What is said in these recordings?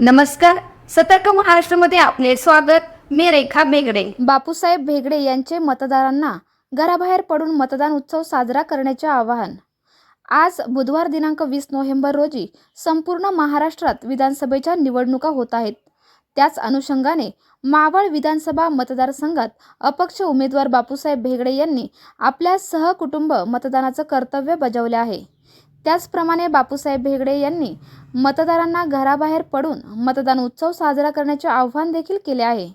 नमस्कार. सतर्क महाराष्ट्रामध्ये आपले स्वागत. मी रेखा बेगडे बापूसाहेब भेगडे यांचे मतदारांना घराबाहेर पडून मतदान उत्सव साजरा करण्याचे आवाहन. आज बुधवार दिनांक वीस नोव्हेंबर रोजी संपूर्ण महाराष्ट्रात विधानसभेच्या निवडणुका होत आहेत. त्याच अनुषंगाने मावळ विधानसभा मतदारसंघात अपक्ष उमेदवार बापूसाहेब भेगडे यांनी आपल्या सहकुटुंब मतदानाचं कर्तव्य बजावले आहे. त्याचप्रमाणे बापूसाहेब भेगडे यांनी मतदारांना घराबाहेर पडून मतदान उत्सव साजरा करण्याचे आव्हान देखील केले आहे.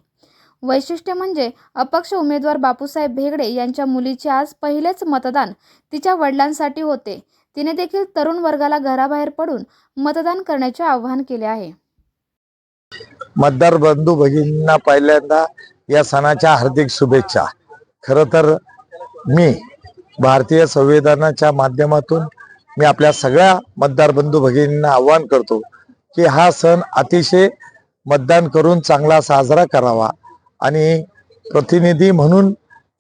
वैशिष्ट्य म्हणजे अपक्ष उमेदवार बापूसाहेब भेगडे यांच्या मुलीचे आज पहिलेच मतदान तिच्या वडिलांसाठी होते. तिने देखील तरुण वर्गाला घराबाहेर पडून मतदान करण्याचे आवाहन केले आहे. मतदार बंधू भगिनींना पहिल्यांदा या सणाच्या हार्दिक शुभेच्छा. खर तर मी भारतीय संविधानाच्या माध्यमातून मी आपल्या सगळ्या मतदार बंधू भगिनींना आवाहन करतो की हा सण अतिशय मतदान करून चांगला साजरा करावा आणि प्रतिनिधी म्हणून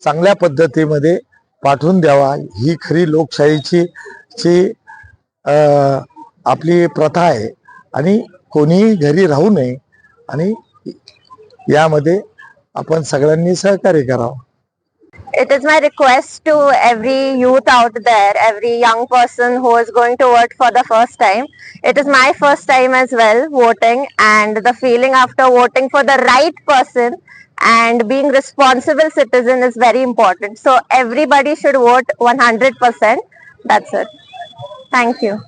चांगल्या पद्धतीमध्ये पाठवून द्यावा. ही खरी लोकशाहीची ची आपली प्रथा आहे. आणि कोणीही घरी राहू नये आणि यामध्ये आपण सगळ्यांनी सहकार्य करावं. it is my request to every youth out there, every young person who is going to vote for the first time. It is my first time as well voting, and the feeling after voting for the right person and being responsible citizen is very important. So everybody should vote 100%. That's it. Thank you.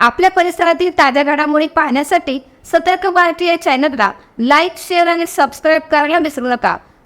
आपल्या परिसरातील ताज्या घडामोडी पाहण्यासाठी सतर्क भारती या चॅनलला like share आणि subscribe करायला विसरू नका